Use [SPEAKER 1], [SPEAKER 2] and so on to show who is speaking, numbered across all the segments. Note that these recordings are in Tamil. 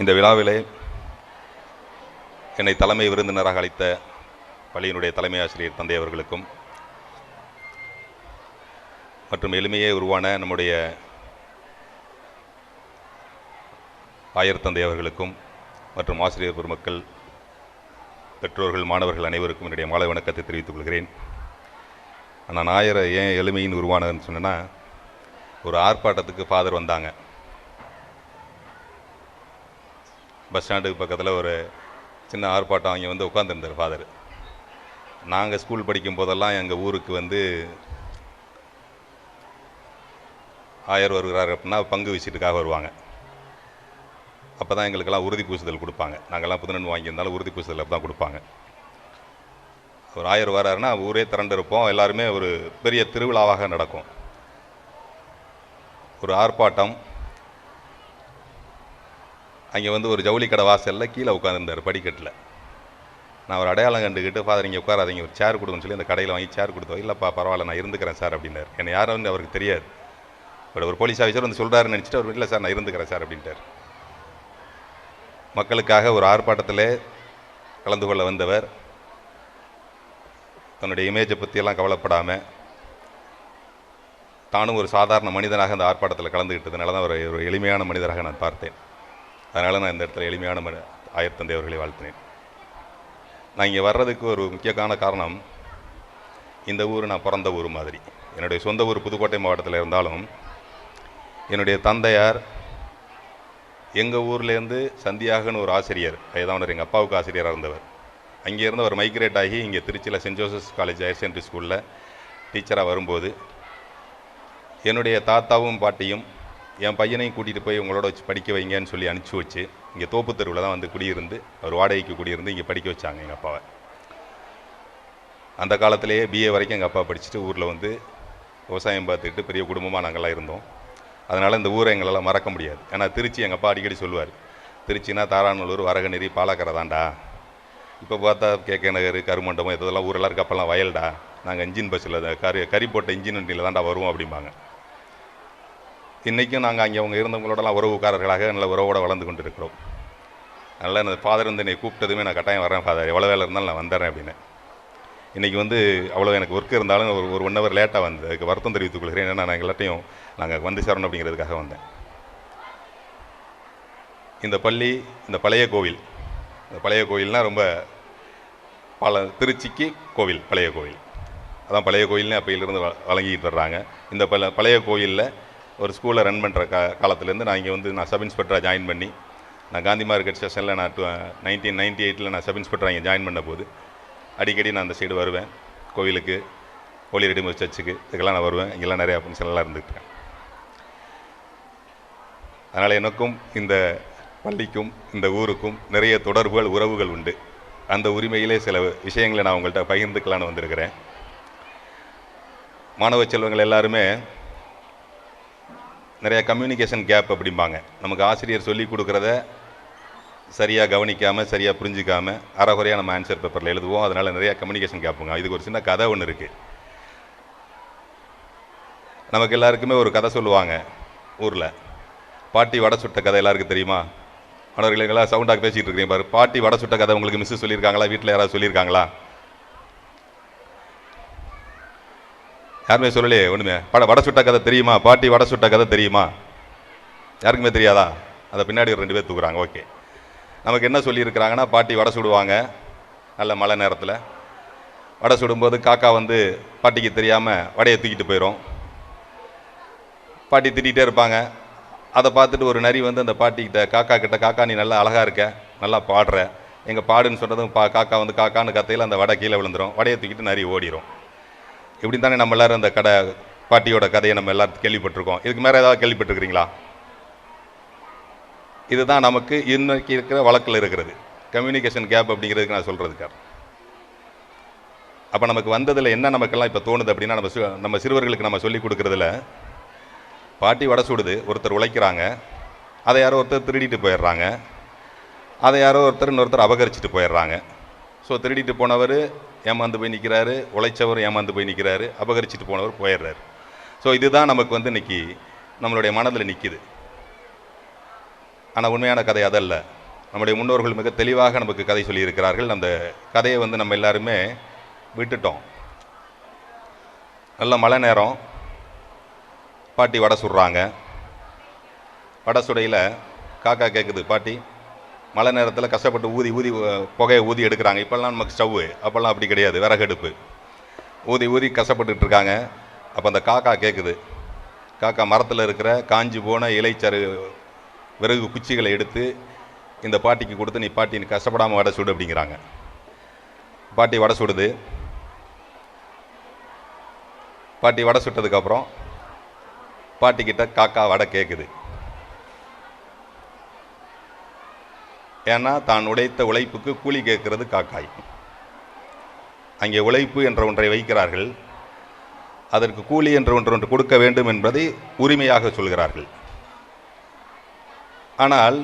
[SPEAKER 1] இந்த விழாவிலே என்னை தலைமை விருந்தினராக அளித்த பள்ளியினுடைய தலைமை ஆசிரியர் தந்தை அவர்களுக்கும் மற்றும் எளிமையே உருவான நம்முடைய ஆயர் தந்தை அவர்களுக்கும் மற்றும் ஆசிரியர் பெருமக்கள் பெற்றோர்கள் மாணவர்கள் அனைவருக்கும் என்னுடைய மாலை வணக்கத்தை தெரிவித்துக் கொள்கிறேன். நான் ஆயரை ஏன் எளிமையின் உருவானதுன்னு சொன்னேன்னா ஒரு ஆர்ப்பாட்டத்துக்கு ஃபாதர் வந்தாங்க. பஸ் ஸ்டாண்டுக்கு பக்கத்தில் ஒரு சின்ன ஆர்ப்பாட்டம் அங்கே வந்து உட்காந்துருந்தார் ஃபாதர் நாங்கள் ஸ்கூல் படிக்கும் போதெல்லாம் எங்கள் ஊருக்கு வந்து ஆயர் வருகிறார் அப்படின்னா பங்கு விஷயத்துக்காக வருவாங்க. அப்போ தான் எங்களுக்கெல்லாம் உறுதி பூசுதல் கொடுப்பாங்க. நாங்கள்லாம் புதுநன் வாங்கியிருந்தாலும் உறுதி பூசுதல் அப்போ தான் கொடுப்பாங்க. ஒரு ஆயர் வராருன்னா ஊரே திரண்டு இருப்போம் எல்லாருமே ஒரு பெரிய திருவிழாவாக நடக்கும். ஒரு ஆர்ப்பாட்டம் அங்கே வந்து ஒரு ஜவுளி கடை வாசலில் கீழே உட்காந்துருந்தார் படிக்கட்டில். நான் ஒரு அடையாளம் கண்டுக்கிட்டு ஃபாதர் இங்கே உட்காராதீங்க ஒரு சேர் கொடுங்கன்னு சொல்லி அந்த கடையில் வாங்கி சேர் கொடுத்தோம். இல்லைப்பா பரவாயில்ல நான் இருந்துக்கிறேன் சார் அப்படின்னாரு. என்னை யாரும் வந்து அவருக்கு தெரியாது. பட் ஒரு போலீஸ் ஆஃபீஸர் வந்து சொல்கிறாருன்னு நினச்சிட்டு அவர் இல்லை சார் நான் இருந்துக்கிறேன் சார் அப்படின்ட்டார். மக்களுக்காக ஒரு ஆர்ப்பாட்டத்தில் கலந்து கொள்ள வந்தவர். தன்னுடைய இமேஜை பற்றியெல்லாம் கவலைப்படாமல் தானும் ஒரு சாதாரண மனிதனாக அந்த ஆர்ப்பாட்டத்தில் கலந்துக்கிட்டதுனால தான் ஒரு ஒரு எளிமையான மனிதராக நான் பார்த்தேன். அதனால் நான் இந்த இடத்துல எளிமையான மனி ஆயர்த்தந்தை அவர்களை வாழ்த்தினேன். நான் இங்கே வர்றதுக்கு ஒரு முக்கியமான காரணம் இந்த ஊர் நான் பிறந்த ஊர் மாதிரி. என்னுடைய சொந்த ஊர் புதுக்கோட்டை மாவட்டத்தில் இருந்தாலும் என்னுடைய தந்தையார் எங்கள் ஊர்லேருந்து சந்தியாகன்னு ஒரு ஆசிரியர் வயதானவர் எங்கள் அப்பாவுக்கு ஆசிரியராக இருந்தவர். அங்கேருந்து அவர் மைக்ரேட் ஆகி இங்கே திருச்சியில் Saint Joseph's college higher secondary ஸ்கூலில் டீச்சராக வரும்போது என்னுடைய தாத்தாவும் பாட்டியும் என் பையனையும் கூட்டிகிட்டு போய் உங்களோட வச்சு படிக்க வைங்கன்னு சொல்லி அனுப்பிச்சி வச்சு இங்கே தோப்பு தெருவில் தான் வந்து குடியிருந்து அவர் வாடகைக்கு குடியிருந்து இங்கே படிக்க வச்சாங்க எங்கள் அப்பாவை. அந்த காலத்திலேயே பிஏ வரைக்கும் எங்கள் அப்பா படிச்சுட்டு ஊரில் வந்து விவசாயம் பார்த்துக்கிட்டு பெரிய குடும்பமாக நாங்கள்லாம் இருந்தோம். அதனால் இந்த ஊரை எங்களால் மறக்க முடியாது. ஏன்னா திருச்சி எங்கள் அப்பா அடிக்கடி சொல்லுவார் திருச்சினா தாராநல்லூர் வரகநெறி பாலாக்கரை தான்டா. இப்போ பார்த்தா கேகே நகர் கருமண்டபம் இதெல்லாம் ஊரெல்லாம் இருக்கப்பெல்லாம் வயல்டா. நாங்கள் இன்ஜின் பஸ்ஸில் கரு கறி போட்ட இன்ஜின் வண்டியில் தான்டா வருவோம் அப்படிம்பாங்க. இன்றைக்கும் நாங்கள் அங்கே அவங்க இருந்தவங்களோடலாம் உறவுக்காரர்களாக நல்ல உறவோடு வளர்ந்து கொண்டு இருக்கிறோம் அதனால் அந்த ஃபாதர் வந்து என்னை கூப்பிட்டதுமே நான் கட்டாயம் வரேன் ஃபாதர் எவ்வளோ வேலை இருந்தாலும் நான் வந்துடுறேன் அப்படின்னு. இன்றைக்கி வந்து அவ்வளோ எனக்கு ஒர்க் இருந்தாலும் ஒரு ஒரு ஒன் ஹவர் லேட்டாக வந்து அதுக்கு வருத்தம் தெரிவித்துக் கொள்கிறேன். ஏன்னா நான் எல்லாத்தையும் நாங்கள் வந்து சேரணும் அப்படிங்கிறதுக்காக வந்தேன். இந்த பள்ளி இந்த பழைய கோவில் இந்த பழைய கோவில்னால் ரொம்ப பல திருச்சிக்கு கோவில் பழைய கோவில். அதான் பழைய கோயில்னு அப்பையிலிருந்து வ வழங்கிட்டு வர்றாங்க. இந்த பல பழைய கோயிலில் ஒரு ஸ்கூலை ரன் பண்ணுற கா காலத்துலேருந்து நான் இங்கே வந்து நான் சப் இன்ஸ்பெக்டராக ஜாயின் பண்ணி நான் காந்தி மார்க்கெட் ஸ்டேஷனில் நான் டூ நைன்டீன் நைன்டி எயிட்டில் நான் சப் இன்ஸ்பெக்டராக இங்கே ஜாயின் பண்ண போது அடிக்கடி நான் அந்த சைடு வருவேன். கோவிலுக்கு ஹோலி ரெடிமேட் சர்ச்சுக்கு இதுக்கெல்லாம் நான் வருவேன். இங்கெல்லாம் நிறையா ஃபங்க்ஷன்லாம் இருந்துருக்கேன் அதனால் எனக்கும் இந்த பள்ளிக்கும் இந்த ஊருக்கும் நிறைய தொடர்புகள் உறவுகள் உண்டு. அந்த உரிமையிலே சில விஷயங்களை நான் உங்கள்கிட்ட பகிர்ந்துக்கலான்னு வந்திருக்கிறேன். மாணவ செல்வங்கள் எல்லாருமே நிறைய கம்யூனிகேஷன் கேப் அப்படிம்பாங்க. நமக்கு ஆசிரியர் சொல்லி கொடுக்குறத சரியாக கவனிக்காமல் சரியாக புரிஞ்சிக்காமல் அறகுறையாக நம்ம ஆன்சர் பேப்பரில் எழுதுவோம். அதனால் நிறையா கம்யூனிகேஷன் கேப்புங்க இதுக்கு ஒரு சின்ன கதை ஒன்று இருக்குது நமக்கு எல்லாருக்குமே ஒரு கதை சொல்லுவாங்க ஊரில். பாட்டி வடை சுட்ட கதை எல்லாருக்கும் தெரியுமா? மாணவர்களுக்கெல்லாம் சவுண்டாக பேசிகிட்டு இருக்கீங்க பாரு. பாட்டி வடை சுட்ட கதை உங்களுக்கு மிஸ்ஸு சொல்லியிருக்காங்களா? வீட்டில் யாராவது சொல்லியிருக்காங்களா? யாருமே சொல்லலையே ஒன்றுமே பட வடை சுட்ட கதை தெரியுமா? பாட்டி வடை சுட்ட கதை தெரியுமா? யாருக்குமே தெரியாதா? அதை பின்னாடி ஒரு ரெண்டு பேர் தூக்குறாங்க ஓகே. நமக்கு என்ன சொல்லியிருக்கிறாங்கன்னா பாட்டி வடை சுடுவாங்க நல்ல மழை நேரத்தில். வடை சுடும்போது காக்கா வந்து பாட்டிக்கு தெரியாமல் வடையை தூக்கிட்டு போயிடும் பாட்டி திட்டிகிட்டே இருப்பாங்க. அதை பார்த்துட்டு ஒரு நரி வந்து அந்த பாட்டிக்கிட்ட காக்கா கிட்ட காக்கா நீ நல்லா அழகாக இருக்க நல்லா பாடுற. எங்கள் பாடுன்னு சொன்னதும் பா காக்கா வந்து காக்கான்னு கத்தையில் அந்த வடை கீழே விழுந்துடும் வடையை தூக்கிட்டு நரி ஓடிடும் இப்படி தானே நம்ம எல்லோரும் அந்த கடை பாட்டியோட கதையை நம்ம எல்லாரும் கேள்விப்பட்டிருக்கோம். இதுக்கு மேலே ஏதாவது கேள்விப்பட்டிருக்கிறீங்களா? இதுதான் நமக்கு இன்னைக்கு இருக்கிற வழக்கில் இருக்கிறது. கம்யூனிகேஷன் கேப் அப்படிங்கிறதுக்கு நான் சொல்கிறதுக்கார் அப்போ நமக்கு வந்ததில் என்ன நமக்கெல்லாம் இப்போ தோணுது அப்படின்னா நம்ம நம்ம சிறுவர்களுக்கு நம்ம சொல்லி கொடுக்குறதுல பாட்டி வடை சுடுது ஒருத்தர் உழைக்கிறாங்க அதை யாரோ ஒருத்தர் திருடிட்டு போயிடுறாங்க அதை யாரோ ஒருத்தர் இன்னொருத்தர் அபகரிச்சுட்டு போயிடுறாங்க. ஸோ திருடிட்டு போனவர் ஏமாந்து போய் நிற்கிறாரு உழைச்சவர் ஏமாந்து போய் நிற்கிறாரு அபகரிச்சுட்டு போனவர் போயிடுறாரு. ஸோ இதுதான் நமக்கு வந்து இன்றைக்கி நம்மளுடைய மனதில் நிற்கிது ஆனால் உண்மையான கதை அதல்ல. நம்முடைய முன்னோர்கள் மிக தெளிவாக நமக்கு கதை சொல்லியிருக்கிறார்கள். அந்த கதையை வந்து நம்ம எல்லாருமே விட்டுட்டோம். நல்ல மழை நேரம். பாட்டி வடை சுடுறாங்க. வடை சுடையில் காக்கா கேட்குது பாட்டி மழை நேரத்தில் கஷ்டப்பட்டு ஊதி ஊதி புகையை ஊதி எடுக்கிறாங்க. இப்போல்லாம் நமக்கு ஸ்டவ்வு. அப்போல்லாம் அப்படி கிடையாது. விறகடுப்பு ஊதி ஊதி கஷ்டப்பட்டுட்டு இருக்காங்க. அப்போ அந்த காக்கா கேட்குது காக்கா மரத்தில் இருக்கிற காஞ்சி போன இலைச்சரு விறகு குச்சிகளை எடுத்து இந்த பாட்டிக்கு கொடுத்து நீ பாட்டி நீ கஷ்டப்படாமல் வடை சுடு அப்படிங்கிறாங்க. பாட்டி வடை சுடுது. பாட்டி வடை சுட்டதுக்கப்புறம் பாட்டிக்கிட்ட காக்கா வடை கேட்குது ஏன்னா தான் உடைத்த உழைப்புக்கு கூலி கேட்கிறது காக்காய். அங்கே உழைப்பு என்ற ஒன்றை வைக்கிறார்கள். அதற்கு கூலி என்ற ஒன்று ஒன்று கொடுக்க வேண்டும் என்பதை உரிமையாக சொல்கிறார்கள். ஆனால்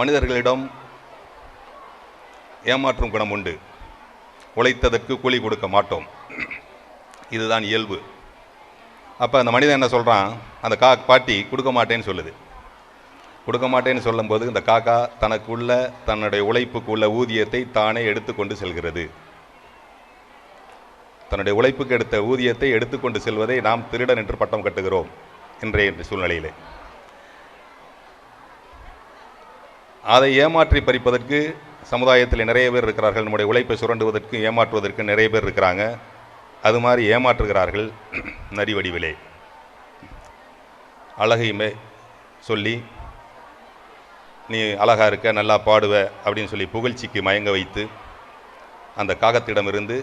[SPEAKER 1] மனிதர்களிடம் ஏமாற்றும் குணம் உண்டு. உழைத்ததற்கு கூலி கொடுக்க மாட்டோம். இதுதான் இயல்பு. அப்போ அந்த மனிதன் என்ன சொல்கிறான் அந்த கா பாட்டி கொடுக்க மாட்டேன்னு சொல்லுது. கொடுக்க மாட்டேன்னு சொல்லும்போது இந்த காக்கா தனக்குள்ள தன்னுடைய உழைப்புக்கு உள்ள ஊதியத்தை தானே எடுத்துக்கொண்டு செல்கிறது. தன்னுடைய உழைப்புக்கு எடுத்த ஊதியத்தை எடுத்துக்கொண்டு செல்வதை நாம் திருடன் என்று பட்டம் கட்டுகிறோம் இன்றைய சூழ்நிலையிலே. அதை ஏமாற்றி பறிப்பதற்கு சமுதாயத்தில் நிறைய பேர் இருக்கிறார்கள். நம்முடைய உழைப்பை சுரண்டுவதற்கு ஏமாற்றுவதற்கு நிறைய பேர் இருக்கிறாங்க. அது மாதிரி ஏமாற்றுகிறார்கள் நரி வடிவிலே அழகையுமே சொல்லி நீ அழகாக இருக்க நல்லா பாடுவ அப்படின்னு சொல்லி புகழ்ச்சிக்கு மயங்க வைத்து அந்த காகத்திடமிருந்து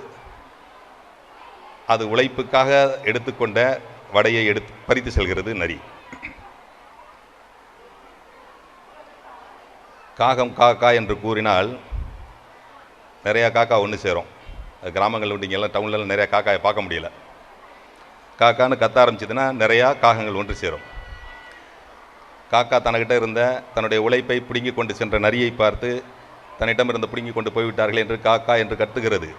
[SPEAKER 1] அது உழைப்புக்காக எடுத்துக்கொண்ட வடையை எடுத்து பறித்து செல்கிறது நரி. காகம் காக்கா என்று கூறினால் நிறையா காக்கா ஒன்று சேரும். கிராமங்களில் கிராமங்கள் உண்டு இங்கெல்லாம் டவுன்லலாம் நிறையா காக்காயை பார்க்க முடியல. காக்கான்னு கத்த ஆரம்பிச்சதுன்னா நிறையா காகங்கள் ஒன்று சேரும். காக்கா தனக்கிட்ட இருந்த தன்னுடைய உழைப்பை பிடுங்கி கொண்டு சென்ற நரியை பார்த்து தன்னிடம் இருந்து பிடுங்கி கொண்டு போய்விட்டார்கள் என்று காக்கா என்று கத்துகிறது.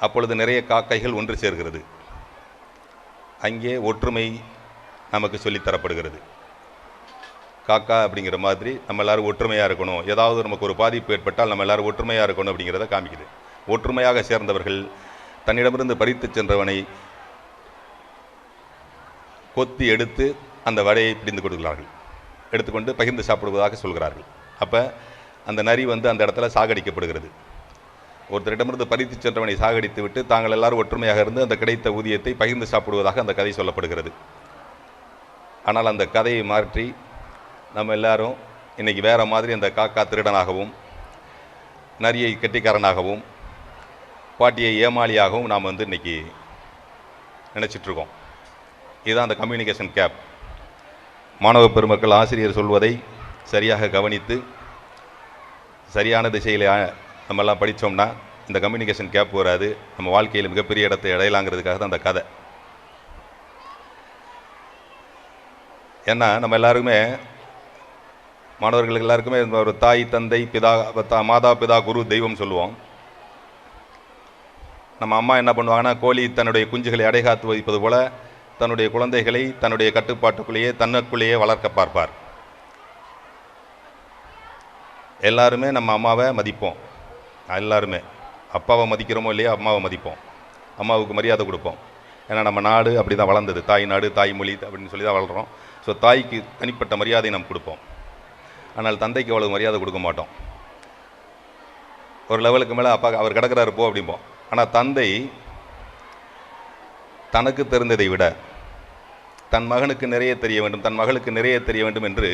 [SPEAKER 1] அப்பொழுது நிறைய காக்கைகள் ஒன்று சேர்கிறது. அங்கே ஒற்றுமை நமக்கு சொல்லித் தரப்படுகிறது. காக்கா அப்படிங்கிற மாதிரி நம்ம எல்லாரும் ஒற்றுமையாக இருக்கணும். ஏதாவது நமக்கு ஒரு பாதிப்பு ஏற்பட்டால் நம்ம எல்லாரும் ஒற்றுமையாக இருக்கணும் அப்படிங்கிறத காமிக்குது. ஒற்றுமையாக சேர்ந்தவர்கள் தன்னிடமிருந்து பறித்து சென்றவனை கொத்தி எடுத்து அந்த வடையை பிடிந்து கொடுக்கிறார்கள். எடுத்துக்கொண்டு பகிர்ந்து சாப்பிடுவதாக சொல்கிறார்கள். அப்போ அந்த நரி வந்து அந்த இடத்துல சாகடிக்கப்படுகிறது. ஒருத்தரிடமிருந்து பறித்து சென்றவனை சாகடித்து விட்டு தாங்கள் எல்லாரும் ஒற்றுமையாக இருந்து அந்த கிடைத்த ஊதியத்தை பகிர்ந்து சாப்பிடுவதாக அந்த கதை சொல்லப்படுகிறது. ஆனால் அந்த கதையை மாற்றி நம்ம எல்லாரும் இன்றைக்கி வேறு மாதிரி அந்த காக்கா திருடனாகவும் நரியை கெட்டிக்காரனாகவும் பாட்டியை ஏமாளியாகவும் நாம் வந்து இன்னைக்கு நினச்சிட்ருக்கோம் இதுதான் அந்த கம்யூனிகேஷன் கேப் மாணவ பெருமக்கள் ஆசிரியர் சொல்வதை சரியாக கவனித்து சரியான திசையில் நம்மெல்லாம் படித்தோம்னா இந்த கம்யூனிகேஷன் கேப் வராது. நம்ம வாழ்க்கையில் மிகப்பெரிய இடத்தை அடையலாங்கிறதுக்காக தான் அந்த கதை. ஏன்னா நம்ம எல்லாருமே மாணவர்கள் எல்லாருக்குமே ஒரு தாய் தந்தை பிதா மாதா பிதா குரு தெய்வம் சொல்லுவோம். நம்ம அம்மா என்ன பண்ணுவாங்கன்னா கோழி தன்னுடைய குஞ்சுகளை அடைகாத்து வைப்பது போல தன்னுடைய குழந்தைகளை தன்னுடைய கட்டுப்பாட்டுக்குள்ளேயே தன்னுக்குள்ளேயே வளர்க்க பார்ப்பார். எல்லாருமே நம்ம அம்மாவை மதிப்போம். எல்லாருமே. அப்பாவை மதிக்கிறோமோ இல்லையா அம்மாவை மதிப்போம். அம்மாவுக்கு மரியாதை கொடுப்போம். ஏன்னா நம்ம நாடு அப்படி தான் வளர்ந்தது. தாய் நாடு தாய்மொழி அப்படின்னு சொல்லி தான் வளர்கிறோம் ஸோ தாய்க்கு தனிப்பட்ட மரியாதை நம்ம கொடுப்போம். ஆனால் தந்தைக்கு அவ்வளவு மரியாதை கொடுக்க மாட்டோம். ஒரு லெவலுக்கு மேலே அப்பா அவர் கிடக்கிறாரு போ அப்படிம்போம். ஆனால் தந்தை தனக்கு தெரிந்ததை விட தன் மகனுக்கு நிறைய தெரிய வேண்டும் தன் மகளுக்கு நிறைய தெரிய வேண்டும் என்று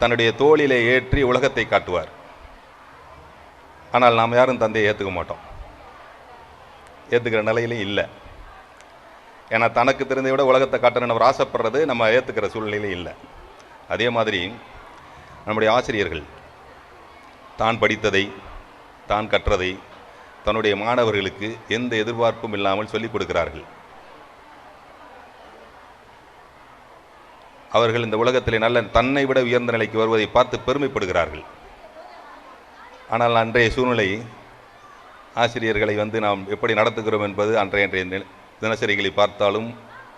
[SPEAKER 1] தன்னுடைய தோளிலே ஏற்றி உலகத்தை காட்டுவார். ஆனால் நாம் யாரும் தந்தையை ஏற்றுக்க மாட்டோம். ஏற்றுக்கிற நிலையிலையும் இல்லை. ஏன்னா தனக்கு தெரிந்ததை விட உலகத்தை காட்டணும்னு அவர் ஆசைப்படுறது நம்ம ஏற்றுக்கிற சூழ்நிலையிலும் இல்லை. அதே மாதிரி நம்முடைய ஆசிரியர்கள் தான் படித்ததை தான் கற்றதை தன்னுடைய மாணவர்களுக்கு எந்த எதிர்பார்ப்பும் இல்லாமல் சொல்லிக் கொடுக்கிறார்கள். அவர்கள் இந்த உலகத்திலே நல்ல தன்னை விட உயர்ந்த நிலைக்கு வருவதை பார்த்து பெருமைப்படுகிறார்கள். ஆனால் அன்றைய சூழ்நிலை ஆசிரியர்களை வந்து நாம் எப்படி நடத்துகிறோம் என்பது அன்றைய அன்றைய நி- தினசரிகளை பார்த்தாலும்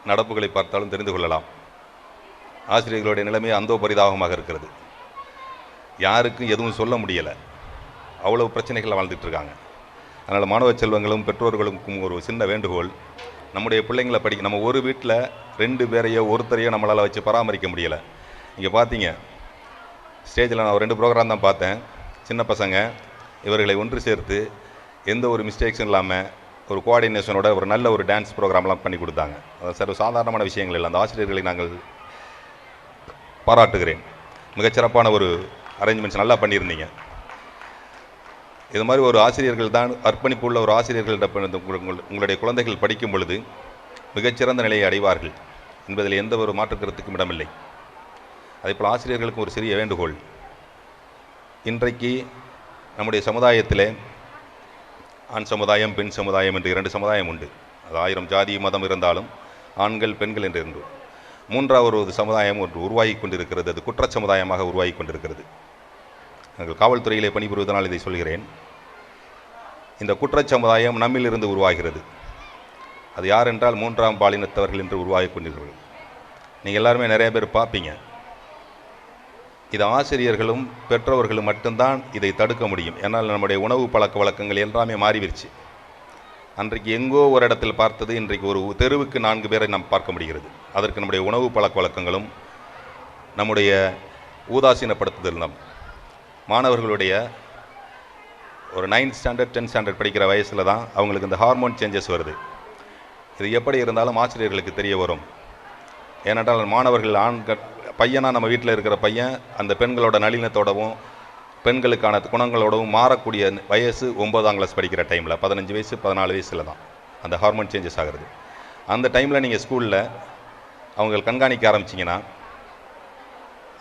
[SPEAKER 1] நடப்புகளை பார்த்தாலும் தெரிந்து கொள்ளலாம். ஆசிரியர்களுடைய நிலைமை அந்தோ பரிதாபமாக இருக்கிறது. யாருக்கும் எதுவும் சொல்ல முடியலை. அவ்வளோ பிரச்சனைகள் வாழ்ந்துட்டு இருக்காங்க. அதனால் மாணவ செல்வங்களும் பெற்றோர்களுக்கும் ஒரு சின்ன வேண்டுகோள் நம்முடைய பிள்ளைங்களை படிக்க நம்ம ஒரு வீட்டில் ரெண்டு பேரையோ ஒருத்தரையோ நம்மளால் வச்சு பராமரிக்க முடியலை. இங்கே பார்த்தீங்க ஸ்டேஜில் நான் ஒரு ரெண்டு ப்ரோக்ராம் தான் பார்த்தேன். சின்ன பசங்க இவர்களை ஒன்று சேர்த்து எந்த ஒரு மிஸ்டேக்ஸும் இல்லாமல் ஒரு கோஆர்டினேஷனோட ஒரு நல்ல ஒரு டான்ஸ் ப்ரோக்ராம்லாம் பண்ணி கொடுத்தாங்க. அது சர்வ சாதாரணமான விஷயங்கள் இல்லை. அந்த ஆசிரியர்களை நாங்கள் பாராட்டுகிறேன். மிகச்சிறப்பான ஒரு அரேஞ்ச்மெண்ட்ஸ் நல்லா பண்ணியிருந்தீங்க. இது மாதிரி ஒரு ஆசிரியர்கள் தான் அர்ப்பணிப்பு உள்ள ஒரு ஆசிரியர்களிடம் உங்களுடைய குழந்தைகள் படிக்கும் பொழுது மிகச்சிறந்த நிலையை அடைவார்கள் என்பதில் எந்த ஒரு மாற்று கருத்துக்கும் இடமில்லை. அதேபோல் ஆசிரியர்களுக்கும் ஒரு சிறிய வேண்டுகோள். இன்றைக்கு நம்முடைய சமுதாயத்திலே ஆண் சமுதாயம் பெண் சமுதாயம் என்று இரண்டு சமுதாயம் உண்டு. அது ஆயிரம் ஜாதி மதம் இருந்தாலும் ஆண்கள் பெண்கள் என்று இருந்தோம் மூன்றாவது ஒரு சமுதாயம் ஒன்று உருவாகி கொண்டிருக்கிறது. அது குற்ற சமுதாயமாக உருவாகி கொண்டிருக்கிறது. நாங்கள் காவல்துறையிலே பணிபுரிவதனால் இதை சொல்கிறேன். இந்த குற்றச்சமுதாயம் நம்மிலிருந்து உருவாகிறது. அது யார் என்றால் மூன்றாம் பாலினத்தவர்கள் என்று உருவாகி கொண்டீர்கள் நீங்கள் எல்லாருமே நிறைய பேர் பார்ப்பீங்க. இது ஆசிரியர்களும் பெற்றவர்களும் மட்டும்தான் இதை தடுக்க முடியும். ஏன்னால் நம்முடைய உணவு பழக்க வழக்கங்கள் எல்லாமே மாறிவிருச்சு அன்றைக்கு எங்கோ ஒரு இடத்தில் பார்த்தது இன்றைக்கு ஒரு தெருவுக்கு நான்கு பேரை நாம் பார்க்க முடிகிறது. அதற்கு நம்முடைய உணவு பழக்க வழக்கங்களும் நம்முடைய ஊதாசீனப்படுத்துதல் நம் மாணவர்களுடைய ஒரு நைன்த் ஸ்டாண்டர்ட் டென்த் ஸ்டாண்டர்ட் படிக்கிற வயசில் தான் அவங்களுக்கு இந்த ஹார்மோன் சேஞ்சஸ் வருது. இது எப்படி இருந்தாலும் ஆசிரியர்களுக்கு தெரிய வரும். ஏனென்றால் மாணவர்கள் ஆண்கள் பையனாக நம்ம வீட்டில் இருக்கிற பையன் அந்த பெண்களோட நளினத்தோடவும் பெண்களுக்கான குணங்களோடவும் மாறக்கூடிய வயசு ஒம்பதாம் கிளாஸ் படிக்கிற டைமில் பதினஞ்சு வயசு பதினாலு வயசில் தான் அந்த ஹார்மோன் சேஞ்சஸ் ஆகிறது. அந்த டைமில் நீங்கள் ஸ்கூலில் அவங்க கண்காணிக்க ஆரம்பிச்சிங்கன்னா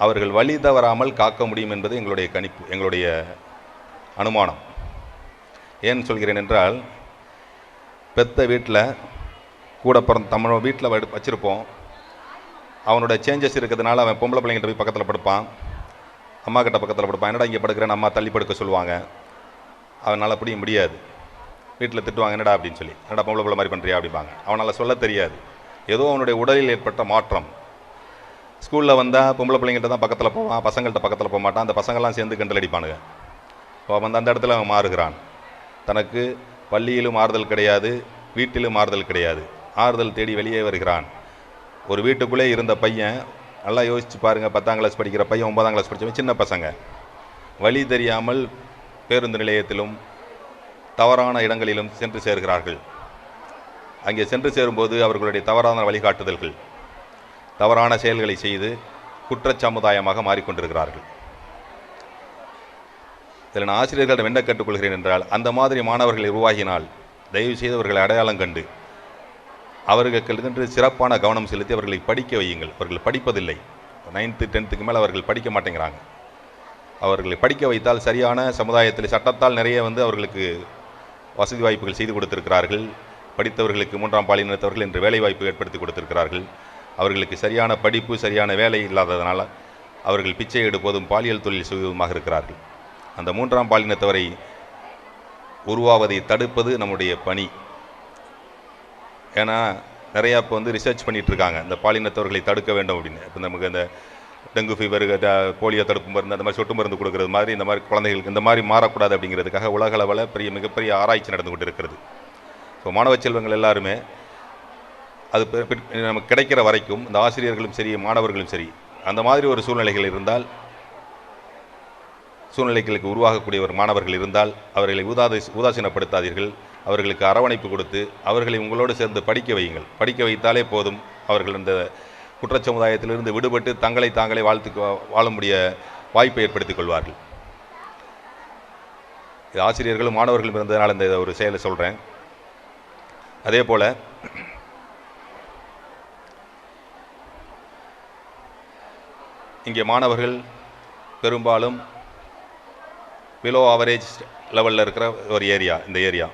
[SPEAKER 1] அவர்கள் வழி தவறாமல் காக்க முடியும் என்பது எங்களுடைய கணிப்பு எங்களுடைய அனுமானம். ஏன் சொல்கிறேன் என்றால் பெத்த வீட்டில் கூட பிறந்த தமிழ் வீட்டில் வச்சுருப்போம். அவனோட சேஞ்சஸ் இருக்கிறதுனால அவன் பொம்பளை பிள்ளைங்கிட்ட போய் பக்கத்தில் படுப்பான். அம்மா கிட்ட பக்கத்தில் படுப்பான். என்னடா இங்கே படுக்கிறேன்னு அம்மா தள்ளி படுக்க சொல்லுவாங்க. அவனால் அப்படி முடியாது. வீட்டில் திட்டுவாங்க என்னடா? அப்படின்னு சொல்லி. என்னடா பொம்பளை பிள்ளை மாதிரி பண்ணுறியா அப்படிம்பாங்க. அவனால் சொல்ல தெரியாது. ஏதோ அவனுடைய உடலில் ஏற்பட்ட மாற்றம். ஸ்கூலில் வந்தால் பொம்பளை பிள்ளைங்கள்ட்ட தான் பக்கத்தில் போவான். பசங்கள்கிட்ட பக்கத்தில் போக மாட்டான். அந்த பசங்கள்லாம் சேர்ந்து கிண்டல் அடிப்பானுங்க. அவன் வந்து அந்த இடத்துல அவன் மாறுகிறான். தனக்கு பள்ளியிலும் ஆறுதல் கிடையாது வீட்டிலும் ஆறுதல் கிடையாது. ஆறுதல் தேடி வெளியே வருகிறான். ஒரு வீட்டுக்குள்ளே இருந்த பையன் நல்லா யோசித்து பாருங்கள் பத்தாம் கிளாஸ் படிக்கிற பையன் ஒன்பதாம் கிளாஸ் படித்தவன் சின்ன பசங்க. வழி தெரியாமல் பேருந்து நிலையத்திலும் தவறான இடங்களிலும் சென்று சேர்கிறார்கள். அங்கே சென்று சேரும்போது அவர்களுடைய தவறான வழிகாட்டுதல்கள் தவறான செயல்களை செய்து குற்ற சமுதாயமாக மாறிக்கொண்டிருக்கிறார்கள். இதில் நான் ஆசிரியர்களிடம் என்ன கேட்டுக்கொள்கிறேன் என்றால் அந்த மாதிரி மாணவர்களை உருவாகினால் தயவு செய்து அவர்களை அடையாளம் கண்டு அவர்களுக்கு சிறப்பான கவனம் செலுத்தி அவர்களை படிக்க வையுங்கள். அவர்கள் படிப்பதில்லை. நைன்த்து டென்த்துக்கு மேலே அவர்கள் படிக்க மாட்டேங்கிறாங்க. அவர்களை படிக்க வைத்தால் சரியான சமுதாயத்தில் சட்டத்தால் நிறைய வந்து அவர்களுக்கு வசதி வாய்ப்புகள் செய்து கொடுத்திருக்கிறார்கள். படித்தவர்களுக்கு மூன்றாம் பாலினத்தவர்கள் என்று வேலை வாய்ப்பு ஏற்படுத்தி கொடுத்திருக்கிறார்கள். அவர்களுக்கு சரியான படிப்பு சரியான வேலை இல்லாததனால் அவர்கள் பிச்சை எடுப்பதும் பாலியல் தொழில் செய்வதுமாக இருக்கிறார்கள். அந்த மூன்றாம் பாலினத்தவரை உருவாவதை தடுப்பது நம்முடைய பணி. ஏன்னா நிறையா இப்போ வந்து ரிசர்ச் பண்ணிட்டு இருக்காங்க இந்த பாலினத்தவர்களை தடுக்க வேண்டும் அப்படின்னு. இப்போ நமக்கு இந்த டெங்கு ஃபீவர் போலியோ தடுப்பு மருந்து அந்த மாதிரி சொட்டு மருந்து கொடுக்கறது மாதிரி இந்த மாதிரி குழந்தைகளுக்கு இந்த மாதிரி மாறக்கூடாது அப்படிங்கிறதுக்காக உலக அளவில் பெரிய மிகப்பெரிய ஆராய்ச்சி நடந்து கொண்டு இருக்கிறது ஸோ மாணவ செல்வங்கள் எல்லாருமே அது நமக்கு கிடைக்கிற வரைக்கும் இந்த ஆசிரியர்களும் சரி மாணவர்களும் சரி அந்த மாதிரி ஒரு சூழ்நிலைகள் இருந்தால் சூழ்நிலைகளுக்கு உருவாகக்கூடிய ஒரு மாணவர்கள் இருந்தால் அவர்களை உதாதை உதாசீனப்படுத்தாதீர்கள் அவர்களுக்கு அரவணைப்பு கொடுத்து அவர்களை உங்களோடு சேர்ந்து படிக்க வையுங்கள். படிக்க வைத்தாலே போதும் அவர்கள் இந்த குற்ற சமுதாயத்திலிருந்து விடுபட்டு தங்களை தாங்களே வாழ்த்து வாழும்படிய வாய்ப்பை ஏற்படுத்திக் கொள்வார்கள். இது ஆசிரியர்களும் மாணவர்களும் இருந்ததனால் இந்த ஒரு செயலை சொல்கிறேன் அதே போல் இங்கே மாணவர்கள் பெரும்பாலும் பிலோ ஆவரேஜ் லெவலில் இருக்கிற ஒரு ஏரியா இந்த ஏரியா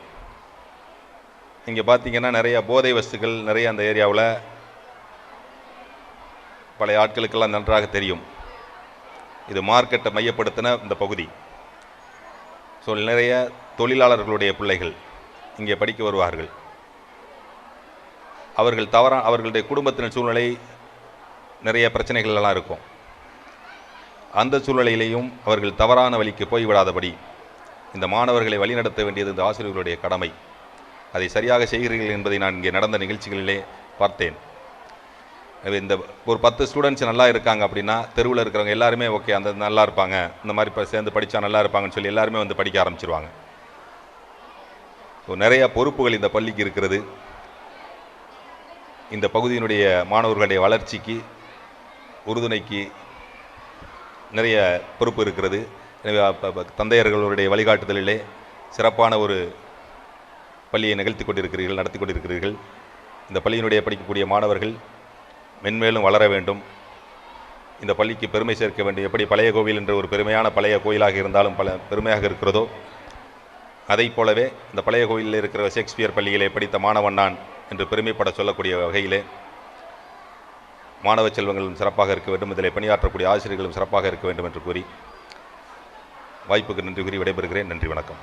[SPEAKER 1] இங்கே பார்த்தீங்கன்னா நிறைய போதை வஸ்துக்கள் நிறைய அந்த ஏரியாவில் பழைய ஆட்களுக்கெல்லாம் நன்றாக தெரியும். இது மார்க்கெட்டை மையப்படுத்தின இந்த பகுதி. ஸோ நிறைய தொழிலாளர்களுடைய பிள்ளைகள் இங்கே படிக்க வருவார்கள். அவர்கள் தவறான அவர்களுடைய குடும்பத்தின் சூழ்நிலை நிறைய பிரச்சனைகள் எல்லாம் இருக்கும். அந்த சூழ்நிலையிலையும் அவர்கள் தவறான வழிக்கு போய்விடாதபடி இந்த மாணவர்களை வழிநடத்த வேண்டியது இந்த ஆசிரியர்களுடைய கடமை. அதை சரியாக செய்கிறீர்கள் என்பதை நான் இங்கே நடந்த நிகழ்ச்சிகளிலே பார்த்தேன். இந்த ஒரு பத்து ஸ்டூடெண்ட்ஸ் நல்லா இருக்காங்க அப்படின்னா தெருவில் இருக்கிறவங்க எல்லாருமே ஓகே அந்த நல்லா இருப்பாங்க. இந்த மாதிரி இப்போ சேர்ந்து படித்தா நல்லா இருப்பாங்கன்னு சொல்லி எல்லாருமே வந்து படிக்க ஆரம்பிச்சிருவாங்க. ஸோ நிறைய பொறுப்புகள் இந்த பள்ளிக்கு இருக்கிறது. இந்த பகுதியினுடைய மாணவர்களுடைய வளர்ச்சிக்கு உறுதுணைக்கு நிறைய பொறுப்பு இருக்கிறது. எனவே தந்தையர்களுடைய வழிகாட்டுதலிலே சிறப்பான ஒரு பள்ளியை நிகழ்த்தி கொண்டிருக்கிறீர்கள் நடத்தி கொண்டிருக்கிறீர்கள். இந்த பள்ளியினுடைய படிக்கக்கூடிய மாணவர்கள் மென்மேலும் வளர வேண்டும். இந்த பள்ளிக்கு பெருமை சேர்க்க வேண்டும். எப்படி பழைய கோவில் என்ற ஒரு பெருமையான பழைய கோயிலாக இருந்தாலும் பல பெருமையாக இருக்கிறதோ அதைப் போலவே இந்த பழைய கோயிலில் இருக்கிற ஷேக்ஸ்பியர் பள்ளியிலே படித்த மாணவன் நான் என்று பெருமைப்பட சொல்லக்கூடிய வகையிலே மாணவ செல்வங்களும் சிறப்பாக இருக்க வேண்டும். இதில் பணியாற்றக்கூடிய ஆசிரியர்களும் சிறப்பாக இருக்க வேண்டும் என்று கூறி வாய்ப்புக்கு நன்றி கூறி விடைபெறுகிறேன். நன்றி வணக்கம்.